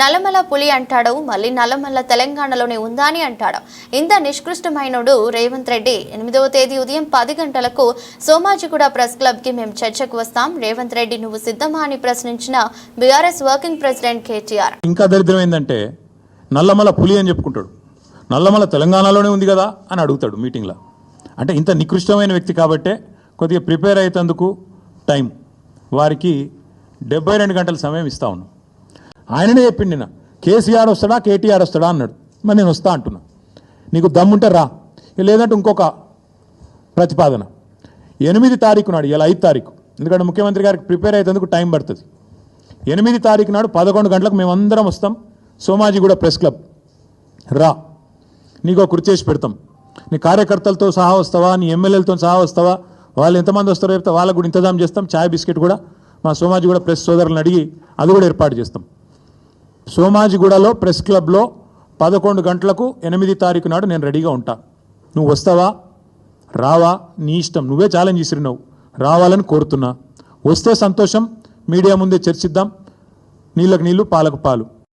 నల్లమల పులి అంటాడు మళ్ళీ నల్లమల్ల తెలంగాణలోనే ఉందా అని అంటాడు. ఇంత నిష్కృష్టమైనడు రేవంత్ రెడ్డి. ఎనిమిదవ తేదీ ఉదయం పది గంటలకు సోమాజిగూడ ప్రెస్ క్లబ్కి మేము చర్చకు వస్తాం. రేవంత్ రెడ్డి నువ్వు సిద్ధమా అని ప్రశ్నించిన బీఆర్ఎస్ వర్కింగ్ ప్రెసిడెంట్ కేటీఆర్. ఇంకా దరిద్రం ఏంటంటే నల్లమల పులి అని చెప్పుకుంటాడు. నల్లమల తెలంగాణలోనే ఉంది కదా అని అడుగుతాడు మీటింగ్లో. అంటే ఇంత నికృష్టమైన వ్యక్తి కాబట్టే కొద్దిగా ప్రిపేర్ అయ్యేందుకు టైం. వారికి డెబ్బై రెండు గంటల సమయం ఇస్తా ఉన్నాం. ఆయననే చెప్పిండి నా కేసీఆర్ వస్తాడా కేటీఆర్ వస్తాడా అన్నాడు. మరి నేను వస్తా అంటున్నా. నీకు దమ్ముంటే రా. లేదంటే ఇంకొక ప్రతిపాదన. ఎనిమిది తారీఖు నాడు ఇలా ఐదు తారీఖు. ఎందుకంటే ముఖ్యమంత్రి గారికి ప్రిపేర్ అయ్యేందుకు టైం పడుతుంది. ఎనిమిది తారీఖు నాడు పదకొండు గంటలకు మేమందరం వస్తాం. Somajiguda press club. రా. నీకు కుర్చీ చేసి పెడతాం. నీ కార్యకర్తలతో సహా వస్తావా? నీ ఎమ్మెల్యేలతో సహా వస్తావా? వాళ్ళు ఎంతమంది వస్తారో చెప్తే వాళ్ళకు కూడా ఇంతజాం చేస్తాం. ఛాయ్ బిస్కెట్ కూడా. మా సోమాజిగూడ ప్రెస్ సోదరులను అడిగి అది కూడా ఏర్పాటు చేస్తాం. సోమాజిగూడలో ప్రెస్ క్లబ్లో పదకొండు గంటలకు ఎనిమిది తారీఖు నాడు నేను రెడీగా ఉంటా. నువ్వు వస్తావా? రావా? నీ ఇష్టం. నువ్వే ఛాలెంజ్ ఇసిరినావు రావాలని కోరుతున్నా. వస్తే సంతోషం. మీడియా ముందే చర్చిద్దాం. నీళ్ళకు నీళ్ళు పాలకు పాలు.